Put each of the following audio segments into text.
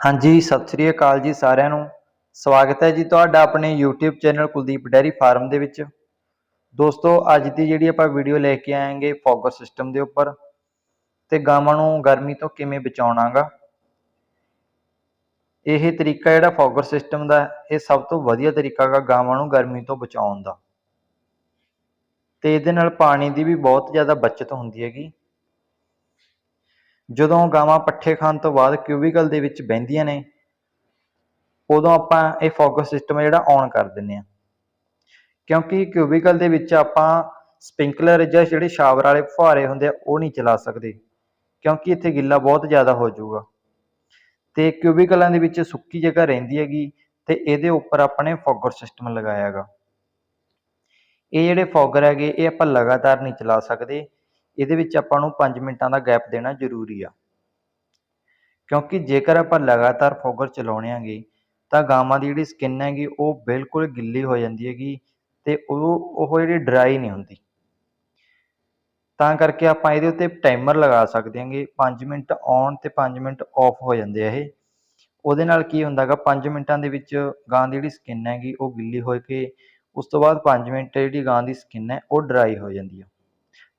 ਹਾਂਜੀ, ਸਤਿ ਸ੍ਰੀ ਅਕਾਲ ਜੀ ਸਾਰਿਆਂ ਨੂੰ। ਸਵਾਗਤ ਹੈ ਜੀ ਤੁਹਾਡਾ ਆਪਣੇ YouTube channel Kuldeep dairy farm ਦੇ ਵਿੱਚ। ਦੋਸਤੋ, ਅੱਜ ਦੀ ਜਿਹੜੀ ਆਪਾਂ ਵੀਡੀਓ ਲੈ ਕੇ ਆਏਗੇ ਫੋਗਰ ਸਿਸਟਮ ਦੇ ਉੱਪਰ, ਤੇ ਗਾਵਾਂ ਨੂੰ ਗਰਮੀ ਤੋਂ ਕਿਵੇਂ ਬਚਾਉਣਾਗਾ। ਇਹ ਤਰੀਕਾ ਜਿਹੜਾ ਫੋਗਰ ਸਿਸਟਮ ਦਾ, ਇਹ ਸਭ ਤੋਂ ਵਧੀਆ ਤਰੀਕਾ ਹੈਗਾ ਗਾਵਾਂ ਨੂੰ ਗਰਮੀ ਤੋਂ ਬਚਾਉਣ ਦਾ। ਤੇ ਇਹਦੇ ਨਾਲ ਪਾਣੀ ਦੀ ਵੀ ਬਹੁਤ ਜ਼ਿਆਦਾ ਬਚਤ ਹੁੰਦੀ ਹੈਗੀ। ਜਦੋਂ ਗਾਵਾਂ ਪੱਠੇ ਖਾਣ ਤੋਂ ਬਾਅਦ ਕਿਊਬੀਕਲ ਦੇ ਵਿੱਚ ਬਹਿੰਦੀਆਂ ਨੇ, ਉਦੋਂ ਆਪਾਂ ਇਹ ਫੋਕਸ ਸਿਸਟਮ ਜਿਹੜਾ ਔਨ ਕਰ ਦਿੰਨੇ ਆ ਕਿਉਂਕਿ ਕਿਊਬੀਕਲ ਦੇ ਵਿੱਚ ਆਪਾਂ ਸਪਿੰਕਲਰ ਜਾਂ ਜਿਹੜੇ ਸ਼ਾਵਰ ਵਾਲੇ ਫੁਹਾਰੇ ਹੁੰਦੇ ਆ, ਉਹ ਨਹੀਂ ਚਲਾ ਸਕਦੇ, ਕਿਉਂਕਿ ਇੱਥੇ ਗਿੱਲਾ ਬਹੁਤ ਜ਼ਿਆਦਾ ਹੋ ਜਾਊਗਾ। ਤੇ ਕਿਊਬੀਕਲਾਂ ਦੇ ਵਿੱਚ ਸੁੱਕੀ ਜਗ੍ਹਾ ਰਹਿੰਦੀ ਹੈਗੀ ਤੇ ਇਹਦੇ ਉੱਪਰ ਆਪਾਂ ਨੇ ਫੋਗਰ ਸਿਸਟਮ ਲਗਾਇਆ ਹੈਗਾ। ਇਹ ਜਿਹੜੇ ਫੋਗਰ ਹੈਗੇ, ਇਹ ਆਪਾਂ ਲਗਾਤਾਰ ਨਹੀਂ ਚਲਾ ਸਕਦੇ। ਇਹਦੇ ਵਿੱਚ ਆਪਾਂ ਨੂੰ 5 ਮਿੰਟਾਂ ਦਾ ਗੈਪ ਦੇਣਾ ਜ਼ਰੂਰੀ ਆ। ਕਿਉਂਕਿ ਜੇਕਰ ਆਪਾਂ ਲਗਾਤਾਰ ਫੋਗਰ ਚਲਾਉਣੇ ਆਂਗੇ, ਤਾਂ ਗਾਵਾਂ ਦੀ ਜਿਹੜੀ ਸਕਿਨ ਹੈਗੀ, ਉਹ ਬਿਲਕੁਲ ਗਿੱਲੀ ਹੋ ਜਾਂਦੀ ਹੈਗੀ ਤੇ ਉਹ ਉਹ ਜਿਹੜੀ ਡਰਾਈ ਨਹੀਂ ਹੁੰਦੀ। ਤਾਂ ਕਰਕੇ ਆਪਾਂ ਇਹਦੇ ਉੱਤੇ ਟਾਈਮਰ ਲਗਾ ਸਕਦੇ ਹਾਂਗੇ 5 ਮਿੰਟ ਔਨ ਤੇ 5 ਮਿੰਟ ਆਫ ਹੋ ਜਾਂਦੇ ਆ ਇਹ। ਉਹਦੇ ਨਾਲ ਕੀ ਹੁੰਦਾਗਾ 5 ਮਿੰਟਾਂ ਦੇ ਵਿੱਚ ਗਾਂ ਦੀ ਜਿਹੜੀ ਸਕਿਨ ਹੈਗੀ, ਉਹ ਗਿੱਲੀ ਹੋ ਕੇ, ਉਸ ਤੋਂ ਬਾਅਦ 5 ਮਿੰਟ ਜਿਹੜੀ ਗਾਂ ਦੀ ਸਕਿਨ ਹੈ, ਉਹ ਡਰਾਈ ਹੋ ਜਾਂਦੀ ਆ।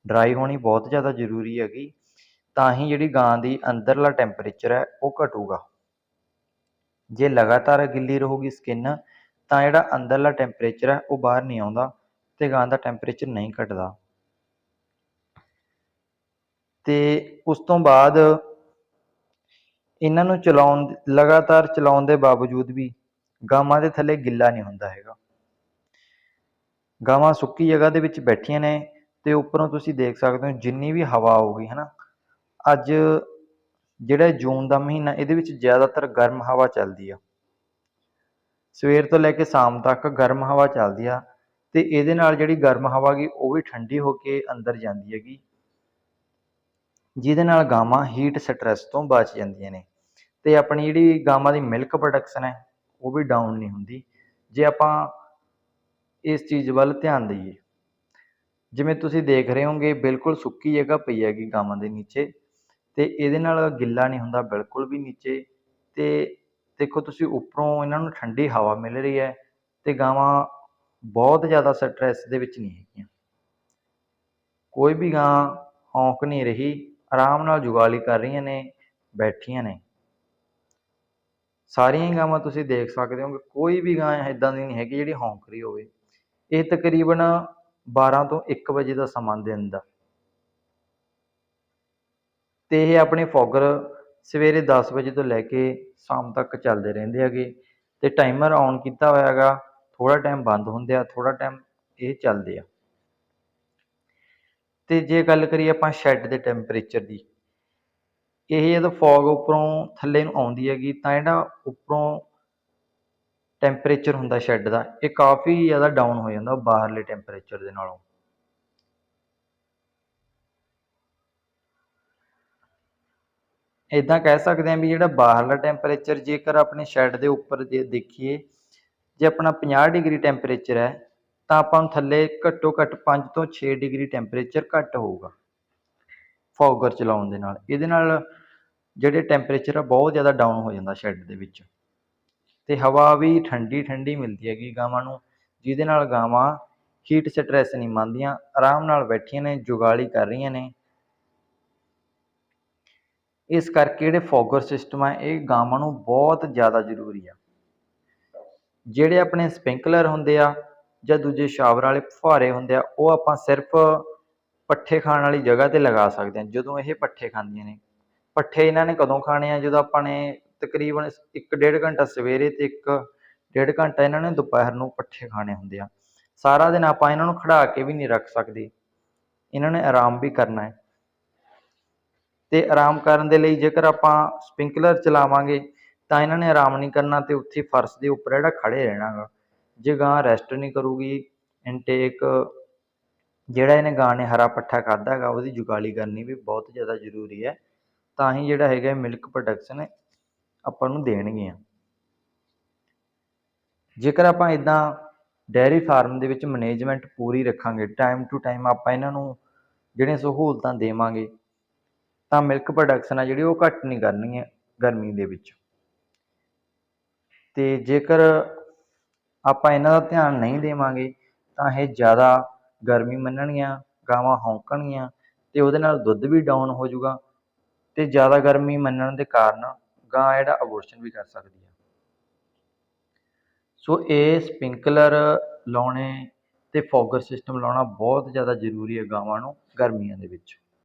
ਡਰਾਈ ਹੋਣੀ ਬਹੁਤ ਜ਼ਿਆਦਾ ਜ਼ਰੂਰੀ ਹੈਗੀ, ਤਾਂ ਹੀ ਜਿਹੜੀ ਗਾਂ ਦੀ ਅੰਦਰਲਾ ਟੈਂਪਰੇਚਰ ਹੈ ਉਹ ਘਟੂਗਾ। ਜੇ ਲਗਾਤਾਰ ਗਿੱਲੀ ਰਹੂਗੀ ਸਕਿਨ ਤਾਂ ਜਿਹੜਾ ਅੰਦਰਲਾ ਟੈਂਪਰੇਚਰ ਹੈ ਉਹ ਬਾਹਰ ਨਹੀਂ ਆਉਂਦਾ ਤੇ ਗਾਂ ਦਾ ਟੈਂਪਰੇਚਰ ਨਹੀਂ ਘਟਦਾ। ਤੇ ਉਸ ਤੋਂ ਬਾਅਦ ਇਹਨਾਂ ਨੂੰ ਚਲਾਉਣ, ਲਗਾਤਾਰ ਚਲਾਉਣ ਦੇ ਬਾਵਜੂਦ ਵੀ ਗਾਵਾਂ ਦੇ ਥੱਲੇ ਗਿੱਲਾ ਨਹੀਂ ਹੁੰਦਾ ਹੈਗਾ। ਗਾਵਾਂ ਸੁੱਕੀ ਜਗ੍ਹਾ ਦੇ ਵਿੱਚ ਬੈਠੀਆਂ ਨੇ ਤੇ ਉੱਪਰੋਂ ਤੁਸੀਂ ਦੇਖ ਸਕਦੇ ਹੋ ਜਿੰਨੀ ਵੀ ਹਵਾ ਆਊਗੀ, ਹਨਾ? ਅੱਜ ਜਿਹੜਾ ਜੂਨ ਦਾ ਮਹੀਨਾ, ਇਹਦੇ ਵਿੱਚ ਜ਼ਿਆਦਾਤਰ ਗਰਮ ਹਵਾ ਚੱਲਦੀ ਆ। ਸਵੇਰ ਤੋਂ ਲੈ ਕੇ ਸ਼ਾਮ ਤੱਕ ਗਰਮ ਹਵਾ ਚੱਲਦੀ ਆ ਤੇ ਇਹਦੇ ਨਾਲ ਜਿਹੜੀ ਗਰਮ ਹਵਾ ਗੀ ਉਹ ਵੀ ਠੰਡੀ ਹੋ ਕੇ ਅੰਦਰ ਜਾਂਦੀ ਹੈਗੀ। ਜਿਹਦੇ ਨਾਲ ਗਾਵਾਂ ਹੀਟ ਸਟ੍ਰੈਸ ਤੋਂ ਬਚ ਜਾਂਦੀਆਂ ਨੇ। ਤੇ ਆਪਣੀ ਜਿਹੜੀ ਗਾਵਾਂ ਦੀ ਮਿਲਕ ਪ੍ਰੋਡਕਸ਼ਨ ਹੈ, ਉਹ ਵੀ ਡਾਊਨ ਨਹੀਂ ਹੁੰਦੀ। ਜੇ ਆਪਾਂ ਇਸ ਚੀਜ਼ ਵੱਲ ਧਿਆਨ ਦਈਏ ਜਿਵੇਂ ਤੁਸੀਂ ਦੇਖ ਰਹੇ ਹੋਗੇ, ਬਿਲਕੁਲ ਸੁੱਕੀ ਜਗ੍ਹਾ ਪਈ ਹੈਗੀ ਗਾਵਾਂ ਦੇ ਨੀਚੇ ਤੇ ਇਹਦੇ ਨਾਲ ਗਿੱਲਾ ਨਹੀਂ ਹੁੰਦਾ, ਬਿਲਕੁਲ ਵੀ ਨੀਚੇ ਤੇ ਦੇਖੋ ਤੁਸੀਂ ਉੱਪਰੋਂ ਇਹਨਾਂ ਨੂੰ ਠੰਡੀ ਹਵਾ ਮਿਲ ਰਹੀ ਹੈ ਤੇ ਗਾਵਾਂ ਬਹੁਤ ਜ਼ਿਆਦਾ ਸਟ੍ਰੈਸ ਦੇ ਵਿੱਚ ਨਹੀਂ ਹੈਗੀਆਂ। ਕੋਈ ਵੀ ਗਾਂ ਹੌਂਕ ਨਹੀਂ ਰਹੀ, ਆਰਾਮ ਨਾਲ ਜੁਗਾਲੀ ਕਰ ਰਹੀਆਂ ਨੇ, ਬੈਠੀਆਂ ਨੇ। ਸਾਰੀਆਂ ਹੀ ਗਾਵਾਂ ਤੁਸੀਂ ਦੇਖ ਸਕਦੇ ਹੋ ਕਿ ਕੋਈ ਵੀ ਗਾਂ ਇਦਾਂ ਦੀ ਨਹੀਂ ਹੈਗੀ ਜਿਹੜੀ ਹੌਂਕ ਰਹੀ ਹੋਵੇ। ਇਹ ਤਕਰੀਬਨ 12 ਤੋਂ 1 ਵਜੇ ਦਾ ਸਮਾਂ ਦਿਨ ਦਾ ਤੇ ਇਹ ਆਪਣੇ ਫੋਗਰ ਸਵੇਰੇ 10 ਵਜੇ ਤੋਂ ਲੈ ਕੇ ਸ਼ਾਮ ਤੱਕ ਚੱਲਦੇ ਰਹਿੰਦੇ ਹੈਗੇ। ਤੇ ਟਾਈਮਰ ਔਨ ਕੀਤਾ ਹੋਇਆ ਹੈਗਾ ਥੋੜਾ ਟਾਈਮ ਬੰਦ ਹੁੰਦੇ ਆ ਥੋੜਾ ਟਾਈਮ ਇਹ ਚੱਲਦੇ ਆ। ਤੇ ਜੇ ਗੱਲ ਕਰੀਏ ਆਪਾਂ ਸ਼ੈੱਡ ਦੇ ਟੈਂਪਰੇਚਰ ਦੀ, ਇਹ ਜਦੋਂ ਫੌਗ ਉੱਪਰੋਂ ਥੱਲੇ ਨੂੰ ਆਉਂਦੀ ਹੈਗੀ ਤਾਂ ਜਿਹੜਾ ਉੱਪਰੋਂ ਟੈਂਪਰੇਚਰ ਹੁੰਦਾ ਸ਼ੈੱਡ ਦਾ, ਇਹ ਕਾਫੀ ਜ਼ਿਆਦਾ ਡਾਊਨ ਹੋ ਜਾਂਦਾ ਬਾਹਰਲੇ ਟੈਂਪਰੇਚਰ ਦੇ ਨਾਲੋਂ। ਇਦਾਂ ਕਹਿ ਸਕਦੇ ਹਾਂ ਵੀ ਜਿਹੜਾ ਬਾਹਰਲਾ ਟੈਂਪਰੇਚਰ ਜੇਕਰ ਆਪਣੇ ਸ਼ੈੱਡ ਦੇ ਉੱਪਰ ਜੇ ਦੇਖੀਏ, ਜੇ ਆਪਣਾ 50 ਡਿਗਰੀ ਟੈਂਪਰੇਚਰ ਹੈ, ਤਾਂ ਆਪਾਂ ਨੂੰ ਥੱਲੇ ਘੱਟੋ ਘੱਟ 5 ਤੋਂ 6 ਡਿਗਰੀ ਟੈਂਪਰੇਚਰ ਘੱਟ ਹੋਊਗਾ, ਫੌਗਰ ਚਲਾਉਣ ਦੇ ਨਾਲ। ਇਹਦੇ ਨਾਲ ਜਿਹੜੇ ਟੈਂਪਰੇਚਰ ਆ, ਬਹੁਤ ਜ਼ਿਆਦਾ ਡਾਊਨ ਹੋ ਜਾਂਦਾ ਸ਼ੈੱਡ ਦੇ ਵਿੱਚ। ਤੇ ਹਵਾ ਵੀ ਠੰਡੀ ਠੰਡੀ ਮਿਲਦੀ ਹੈਗੀ ਗਾਵਾਂ ਨੂੰ, ਜਿਹਦੇ ਨਾਲ ਗਾਵਾਂ ਹੀਟ ਸਟ੍ਰੈਸ ਨਹੀਂ ਮੰਨਦੀਆਂ, ਆਰਾਮ ਨਾਲ ਬੈਠੀਆਂ ਨੇ, ਜੁਗਾਲੀ ਕਰ ਰਹੀਆਂ ਨੇ। ਇਸ ਕਰਕੇ ਜਿਹੜੇ ਫੋਗਰ ਸਿਸਟਮ ਆ, ਇਹ ਗਾਵਾਂ ਨੂੰ ਬਹੁਤ ਜ਼ਿਆਦਾ ਜ਼ਰੂਰੀ ਆ। ਜਿਹੜੇ ਆਪਣੇ ਸਪਿੰਕਲਰ ਹੁੰਦੇ ਆ ਜਾਂ ਦੂਜੇ ਸ਼ਾਵਰ ਵਾਲੇ ਫੁਹਾਰੇ ਹੁੰਦੇ ਆ, ਉਹ ਆਪਾਂ ਸਿਰਫ ਪੱਠੇ ਖਾਣ ਵਾਲੀ ਜਗ੍ਹਾ ਤੇ ਲਗਾ ਸਕਦੇ ਹਾਂ, ਜਦੋਂ ਇਹ ਪੱਠੇ ਖਾਂਦੀਆਂ ਨੇ। ਪੱਠੇ ਇਹਨਾਂ ਨੇ ਕਦੋਂ ਖਾਣੇ ਆ? ਜਦੋਂ ਆਪਾਂ ਨੇ ਤਕਰੀਬਨ 1.5 ਘੰਟਾ ਸਵੇਰੇ ਤੇ 1.5 ਘੰਟਾ ਇਹਨਾਂ ਨੇ ਦੁਪਹਿਰ ਨੂੰ ਪੱਠੇ ਖਾਣੇ ਹੁੰਦੇ ਆ। ਸਾਰਾ ਦਿਨ ਆਪਾਂ ਇਹਨਾਂ ਨੂੰ ਖੜਾ ਕੇ ਵੀ ਨਹੀਂ ਰੱਖ ਸਕਦੇ। ਇਹਨਾਂ ਨੇ ਆਰਾਮ ਵੀ ਕਰਨਾ ਹੈ। ਤੇ ਆਰਾਮ ਕਰਨ ਦੇ ਲਈ ਜੇਕਰ ਆਪਾਂ ਸਪਿੰਕਲਰ ਚਲਾਵਾਂਗੇ, ਤਾਂ ਇਹਨਾਂ ਨੇ ਆਰਾਮ ਨਹੀਂ ਕਰਨਾ ਤੇ ਉੱਥੇ ਫਰਸ਼ ਦੇ ਉੱਪਰ ਜਿਹੜਾ ਖੜੇ ਰਹਿਣਾਗਾ। ਜੇ ਗਾਂ ਰੈਸਟ ਨਹੀਂ ਕਰੂਗੀ ਇਨਟੇਕ ਜਿਹੜਾ ਇਹਨੇ ਗਾਂ ਨੇ ਹਰਾ ਪੱਠਾ ਖਾਦਾ ਹੈਗਾ, ਉਹਦੀ ਜੁਗਾਲੀ ਕਰਨੀ ਵੀ ਬਹੁਤ ਜ਼ਿਆਦਾ ਜ਼ਰੂਰੀ ਹੈ। ਤਾਂ ਹੀ ਜਿਹੜਾ ਹੈਗਾ ਮਿਲਕ ਪ੍ਰੋਡਕਸ਼ਨ ਆਪਾਂ ਨੂੰ ਦੇਣਗੀਆਂ। ਜੇਕਰ ਆਪਾਂ ਇਦਾਂ ਡੈਰੀ ਫਾਰਮ ਦੇ ਵਿੱਚ ਮੈਨੇਜਮੈਂਟ ਪੂਰੀ ਰੱਖਾਂਗੇ ਟਾਈਮ ਟੂ ਟਾਈਮ ਆਪਾਂ ਇਹਨਾਂ ਨੂੰ ਜਿਹੜੀਆਂ ਸਹੂਲਤਾਂ ਦੇਵਾਂਗੇ, ਤਾਂ ਮਿਲਕ ਪ੍ਰੋਡਕਸ਼ਨ ਆ ਜਿਹੜੀ ਉਹ ਘੱਟ ਨਹੀਂ ਕਰਨਗੀਆਂ ਗਰਮੀ ਦੇ ਵਿੱਚ। ਤੇ ਜੇਕਰ ਆਪਾਂ ਇਹਨਾਂ ਦਾ ਧਿਆਨ ਨਹੀਂ ਦੇਵਾਂਗੇ, ਤਾਂ ਇਹ ਜ਼ਿਆਦਾ ਗਰਮੀ ਮੰਨਣਗੀਆਂ, ਗਾਵਾਂ ਹੌਂਕਣਗੀਆਂ ਤੇ ਉਹਦੇ ਨਾਲ ਦੁੱਧ ਵੀ ਡਾਊਨ ਹੋ ਜਾਊਗਾ ਤੇ ਜ਼ਿਆਦਾ ਗਰਮੀ ਮੰਨਣ ਦੇ ਕਾਰਨ ਗਾਂ ਜਿਹੜਾ ਅਬੋਰਸ਼ਨ ਵੀ ਕਰ ਸਕਦੀ ਹੈ ਸੋ ਇਹ ਸਪਿੰਕਲਰ ਲਾਉਣੇ ਤੇ ਫੋਗਰ ਸਿਸਟਮ ਲਾਉਣਾ ਬਹੁਤ ਜ਼ਿਆਦਾ ਜ਼ਰੂਰੀ ਹੈ ਗਾਵਾਂ ਨੂੰ ਗਰਮੀਆਂ ਦੇ ਵਿੱਚ।